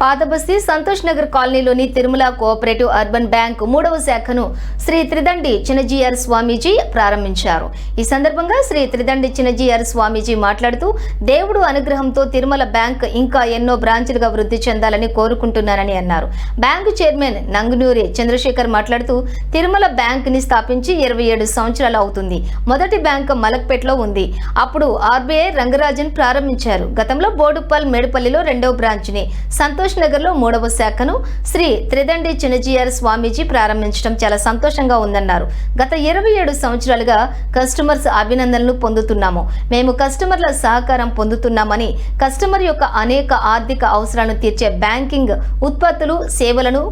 పాతబస్తీ సంతోష్ నగర్ కాలనీలోని Tirumala cooperative urban bank మూడవ శాఖను శ్రీ త్రిదండి చినజీఆర్ స్వామీజీ ప్రారంభించారు. ఈ సందర్భంగా శ్రీ త్రిదండి చినజీఆర్ స్వామీజీ మాట్లాడుతూ దేవుడు అనుగ్రహంతో తిరుమల బ్యాంక్ ఇంకా ఎన్నో బ్రాంచులుగా వృద్ధి చెందాలని కోరుకుంటున్నానని అన్నారు. బ్యాంకు చైర్మన్ నంగునూరి చంద్రశేఖర్ మాట్లాడుతూ తిరుమల బ్యాంక్ని స్థాపించి ఇరవై ఏడు సంవత్సరాలు అవుతుంది. మొదటి బ్యాంక్ మలక్పేటలో ఉంది. అప్పుడు ఆర్బీఐ రంగరాజన్ ప్రారంభించారు. గతంలో బోడుపాల్ మేడుపల్లిలో రెండవ బ్రాంచ్ని. సంతోష్ నగర్లో మూడవ శాఖను శ్రీ త్రిదండి చినజీఆర్ స్వామీజీ ప్రారంభించడం చాలా సంతోషంగా ఉందన్నారు. గత ఇరవై ఏడు సంవత్సరాలుగా కస్టమర్స్ అభినందనలు పొందుతున్నాము. మేము కస్టమర్ల సహకారం పొందుతున్నామని కస్టమర్ యొక్క అనేక ఆర్థిక అవసరాలను తీర్చే బ్యాంకింగ్ ఉత్పత్తులు సేవలను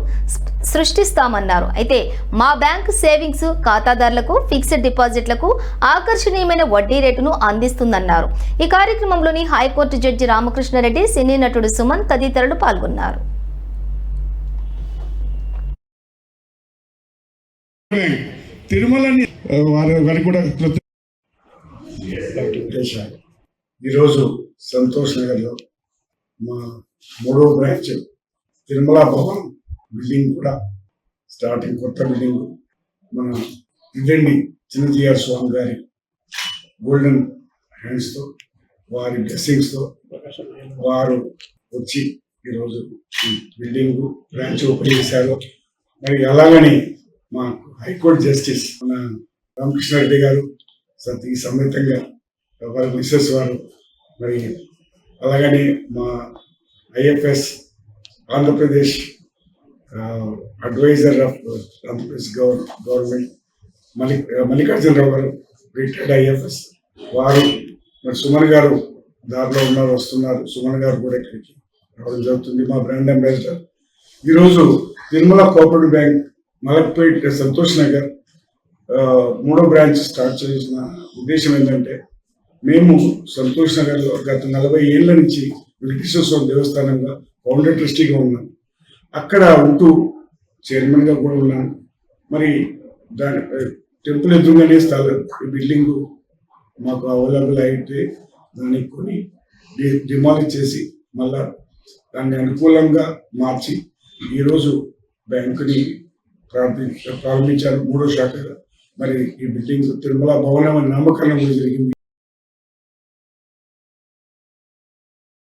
సృష్టిస్తామన్నారు. అయితే మా బ్యాంక్ సేవింగ్స్ ఖాతాదారులకు ఫిక్స్డ్ డిపాజిట్లకు ఆకర్షణీయమైన వడ్డీ రేటును అందిస్తుందన్నారు. ఈ కార్యక్రమంలోని high court judge Ramakrishna Reddy cine నటుడు సుమన్ తదితరులు పాల్గొన్నారు. తిరుమలని వారి వారికి కూడా ఈరోజు సంతోష్ నగర్లో మా మూడో బ్రాంచ్ తిరుమల భవన్ బిల్డింగ్ కూడా స్టార్టింగ్ కొత్త బిల్డింగ్. మన ఇదండి చిన్నజీఆర్ స్వామి గారి గోల్డెన్ హ్యాండ్స్తో వారి బ్లెస్సింగ్స్తో వారు వచ్చి ఈరోజు బిల్డింగ్ బ్రాంచ్ ఓపెన్ చేశారు. మరి అలాగని మా హైకోర్టు జస్టిస్ మన రామకృష్ణారెడ్డి గారు సతీ సమేతంగా వారి మిస్సెస్ వారు మరి అలాగని మా IFS Andhra Pradesh adviser of Andhra Pradesh Gavai government Malli Mallikarjunarao గారు రిటైర్డ్ ఐఎఫ్ఎస్ వారు మరి సుమన్ గారు దారిలో ఉన్నారు వస్తున్నారు. సుమన్ గారు కూడా ఇక్కడికి రావడం జరుగుతుంది. మా బ్రాండ్ అంబాసిడర్. ఈరోజు నిర్మల కోఆపరేటివ్ బ్యాంక్ మలక్పేట్ సంతోష్ నగర్ మూడో బ్రాంచ్ స్టార్ట్ చేసిన ఉద్దేశం ఏంటంటే మేము సంతోష్ నగర్లో గత నలభై ఏళ్ళ నుంచి వెంకటేశ్వర స్వామి దేవస్థానంగా ఫౌండర్ ట్రస్టీగా ఉన్నాం. అక్కడ ఉంటూ చైర్మన్గా కూడా ఉన్నాను మరి దాని టెంపుల్ ఎదురుగానే స్థలం బిల్డింగ్ మాకు అవైలబుల్ అయితే దాన్ని కొని డిమాలిష్ చేసి మళ్ళా దాన్ని అనుకూలంగా మార్చి ఈరోజు బ్యాంకుని ప్రారంభి ప్రారంభించారు మూడో శాఖగా. మరి ఈ బిల్డింగ్ తిరుమల భవనం అని నామకరణం జరిగింది.